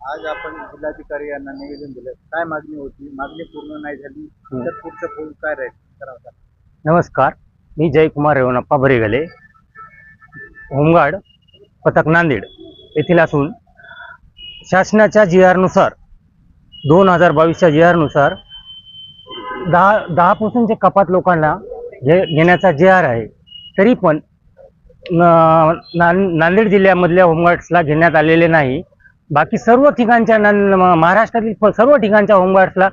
आज आपण जिल्हाधिकारी यांना निवेदन दिलं. काय मागणी होती? मागणी पूर्ण नाही झाली. तर पुढचं पाऊल काय राहील? करावं नमस्कार. मी जयकुमार रेवणप्पा बरेगले होमगार्ड पथक नांदेड येथील असून शासनाच्या जी आरनुसार दोन हजार बावीसच्या जी आरनुसार दहा दहा पर्सेंटचे कपात लोकांना घे घेण्याचा जे आर आहे तरी पण नांदेड जिल्ह्यामधल्या होमगार्ड्सला घेण्यात आलेले नाही. बाकी सर्व ठिकाणच्या महाराष्ट्रातील सर्व ठिकाणच्या होमगार्ड्सला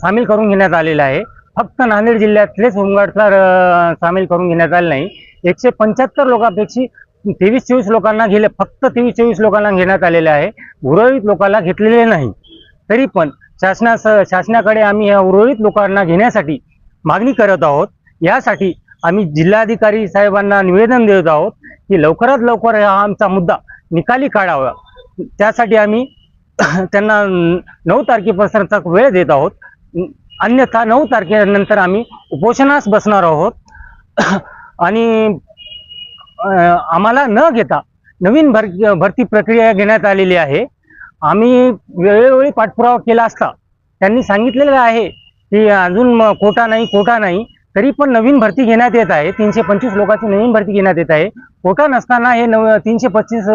सामील करून घेण्यात आलेलं आहे. फक्त नांदेड जिल्ह्यातलेच होमगार्डला सामील करून घेण्यात आले नाही. एकशे पंच्याहत्तर लोकांपेक्षा तेवीस चोवीस लोकांना गेले फक्त तेवीस चोवीस लोकांना घेण्यात आलेले आहे. उर्वरित लोकांना घेतलेले नाही. तरी पण शासनास शासनाकडे आम्ही या उर्वरित लोकांना घेण्यासाठी मागणी करत आहोत. यासाठी आम्ही जिल्हाधिकारी साहेबांना निवेदन देत आहोत. की लवकरात लवकर हा आमचा मुद्दा निकाली काढावा. त्यासाठी आम्ही त्यांना नऊ तारखेपासूनचा वेळ देत आहोत. अन्यथा नऊ तारखेनंतर आम्ही उपोषणास बसणार आहोत. आणि आम्हाला न घेता नवीन भर भरती प्रक्रिया घेण्यात आलेली आहे. आम्ही वेळोवेळी पाठपुरावा केला असता त्यांनी सांगितलेलं आहे की अजून कोटा नाही कोटा नाही. तरी पण नवीन भरती घेण्यात येत आहे. तीनशे पंचवीस लोकांची नवीन भरती घेण्यात येत आहे. कोटा नसताना हे नव तीनशे पस्तीस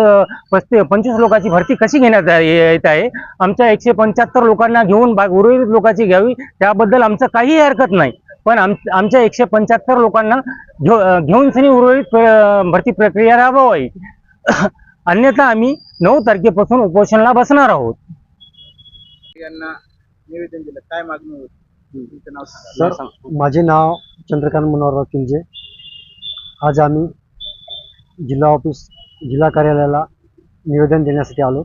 पस्ती पंचवीस लोकांची भरती कशी घेण्यात येत आहे? आमच्या एकशे पंच्याहत्तर लोकांना घेऊन बा उर्वरित लोकांची घ्यावी त्याबद्दल आमचं काहीही हरकत नाही. पण आम आमच्या एकशे पंच्याहत्तर लोकांना घेऊ घेऊन सनी उर्वरित भरती प्रक्रिया राबवावी. अन्यथा आम्ही नऊ तारखेपासून उपोषणाला बसणार आहोत. यांना निवेदन दिलं. काय मागणी होती? तुमचं नाव सांगा. सर माझे नाव चंद्रकांत मनोहरराव किंजे आज आम्ही जिल्हा ऑफिस जिल्हा कार्यालयाला निवेदन देण्यासाठी आलो.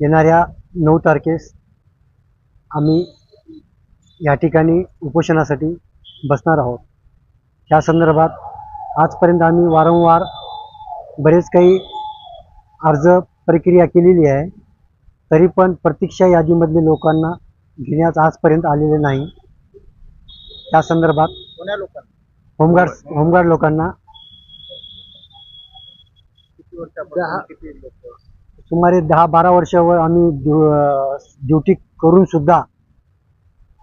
येणाऱ्या नऊ तारखेस आम्ही या ठिकाणी उपोषणासाठी बसणार आहोत. त्या संदर्भात आजपर्यंत आम्ही वारंवार बरेच काही अर्ज प्रक्रिया केलेली आहे. तरी पण प्रतीक्षा यादीमधले लोकांना घेण्यात आजपर्यंत आलेले नाही. त्या संदर्भात कोण्या लोकांना? होमगार्ड होमगार्ड लोकांना किती वर्षापासून किती लोक? सुमारे दहा बारा वर्षावर आम्ही ड्युटी करून सुद्धा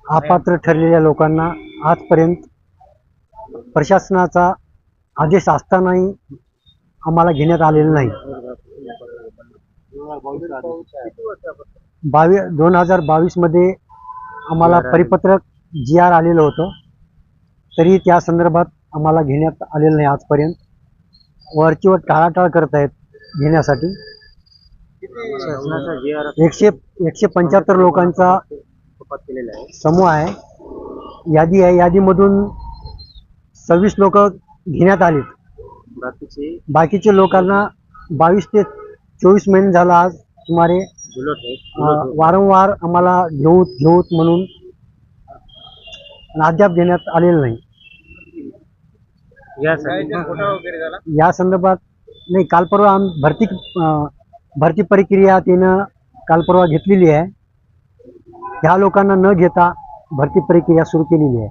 अपात्र ठरलेल्या लोकांना आजपर्यंत प्रशासनाचा आदेश असतानाही आम्हाला घेण्यात आलेलं नाही. किती वर्षापासून? बावी दोन हजार बावीसमध्ये आम्हाला परिपत्रक जी आर आलेलं होतं. तरी त्या संदर्भात आम्हाला घेण्यात आलेलं नाही आजपर्यंत. वरचीवर टाळाटाळ करत आहेत घेण्यासाठी. एकशे एकशे पंच्याहत्तर लोकांचा समूह आहे. यादी आहे यादीमधून सव्वीस लोक घेण्यात आले बाकीचे? बाकीचे लोकांना बावीस ते चोवीस महिने झाला आज सुमारे वारंवार आम्हाला घेऊ घेऊत म्हणून अद्याप घेण्यात आलेलं नाही. या संदर्भात नाही काल परवा आम भरती भरती प्रक्रिया तिनं काल परवा घेतलेली आहे. ह्या लोकांना न घेता भरती प्रक्रिया सुरू केलेली आहे.